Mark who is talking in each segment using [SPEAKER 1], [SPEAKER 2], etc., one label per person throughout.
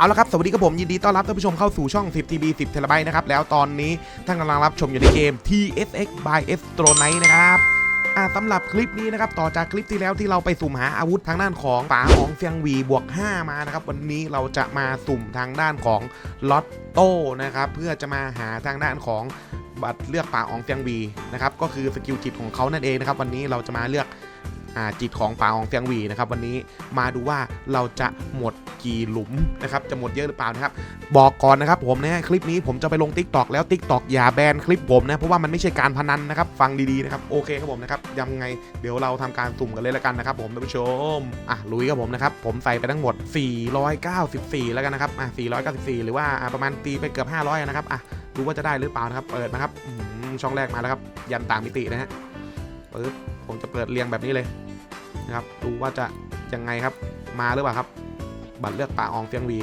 [SPEAKER 1] เอาละครับ สวัสดีครับผมยินดีต้อนรับท่านผู้ชมเข้าสู่ช่อง 10 TB 10 t b นะครับ แล้วตอนนี้ท่านกำลังรับชมอยู่ในเกม TSX by s t r o n i t e นะครับอ่าสำหรับคลิปนี้นะครับ ต่อจากคลิปที่แล้วที่เราไปสุ่มหาอาวุธทางด้านของป๋าของเฟียงวีบวก 5 มานะครับ วันนี้เราจะมาสุ่มทางด้านของลอตโต้นะครับ เพื่อจะมาหาทางด้านของบัตรเลือกป่าของเฟียงวีนะครับก็คือสกิลจิตของเขานั่นเองนะครับวันนี้เราจะมาเลือก จิตของป่าของเฟียงหวีนะครับวันนี้มาดูว่าเราจะหมดกี่หลุมนะครับจะหมดเยอะหรือเปล่านะครับบอกก่อนนะครับผมนะฮะคลิปนี้ผมจะไปลง Tik t o อกแล้ว Tik t o อกอย่าแบนคลิปผมนะเพราะว่ามันไม่ใช่การพนันนะครับฟังดีๆนะครับโอเคครับผมนะครับยังไงเดี๋ยวเราทำการสุ่มกันเลยล้วกันนะครับผมท่านผู้ชมอะลุยครับผมนะครับผมใส่ไปทั้งหมด 494 แล้วกันนะครับอะ494 หรือว่าประมาณตีไปเกือบ 500นะครับอะดูว่าจะได้หรือเปล่านะครับเปิดนะครับช่องแรกมาแล้วครับยันต่างมิตินะฮะปึ๊บผมจะเปิดเรียงแบบนี้เลย นะครับ ดูว่าจะยังไงครับ มาหรือเปล่าครับ บัตรเลือกป่าอองเฟียงวี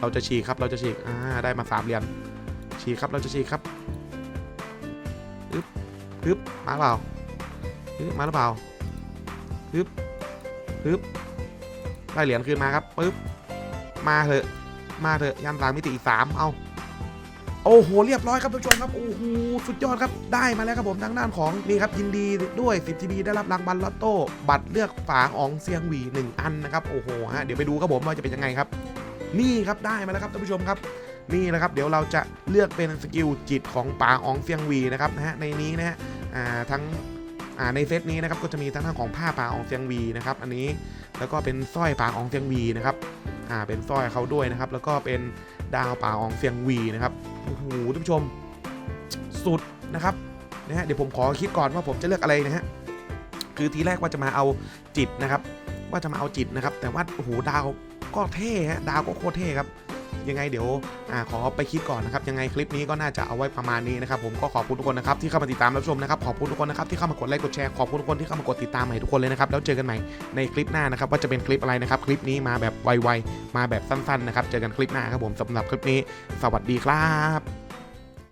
[SPEAKER 1] เราจะฉีกครับ เราจะฉีก อ่า ได้มาสามเหรียญ ฉีกครับ เราจะฉีกครับปึ๊บปึ๊บมาหรือเปล่าปึ๊บมาหรือเปล่าปึ๊บปึ๊บได้เหรียญคืนมาครับปึ๊บ มาเถอะ มาเถอะ ยันสามมิติอีกสามเอา โอ้โหเรียบร้อยครับท่านผู้ชมครับโอ้โหสุดยอดครับได้มาแล้วครับผมทางด้านของนี่ครับยินดีด้วย 10ทีบีได้รับรางวัลลอตโต้บัตรเลือกฝาอองเซียงหวี1อันนะครับโอ้โหฮะเดี๋ยวไปดูครับผมว่าจะเป็นยังไงครับ นี่ครับได้มาแล้วครับท่านผู้ชมครับนี่นะครับเดี๋ยวเราจะเลือกเป็นสกิลจิตของป่าอองเฟียงวีนะครับนะฮะในนี้นะฮะทั้งในเซตนี้นะครับก็จะมีทั้งทางของผ้าป่าอองเฟียงวีนะครับอันนี้แล้วก็เป็นสร้อยป่าอองเฟียงวีนะครับเป็นสร้อยเขาด้วยนะครับแล้วก็เป็นดาวป่าอองเฟียงวีนะครับ โอ้โหท่านผู้ชมสุดนะครับนะฮะเดี๋ยวผมขอคิดก่อนว่าผมจะเลือกอะไรนะฮะคือทีแรกว่าจะมาเอาจิตนะครับ ว่าจะมาเอาจิตนะครับ แต่ว่าโอ้โหดาวก็เท่ฮะดาวก็โคตรเท่ครับ ยังไงเดี๋ยวอาขอไปคิดก่อนนะครับ ยังไงคลิปนี้ก็น่าจะเอาไว้ประมาณนี้นะครับผมก็ขอบคุณทุกคนนะครับที่เข้ามาติดตามรับชมนะครับขอบคุณทุกคนนะครับที่เข้ามากดไลค์กดแชร์ขอบคุณทุกคนที่เข้ามากดติดตามใหม่ทุกคนเลยนะครับแล้วเจอกันใหม่ในคลิปหน้านะครับว่าจะเป็นคลิปอะไรนะครับคลิปนี้มาแบบไวๆมาแบบสั้นๆนะครับเจอกันคลิปหน้าครับผมสำหรับคลิปนี้ สวัสดีครับ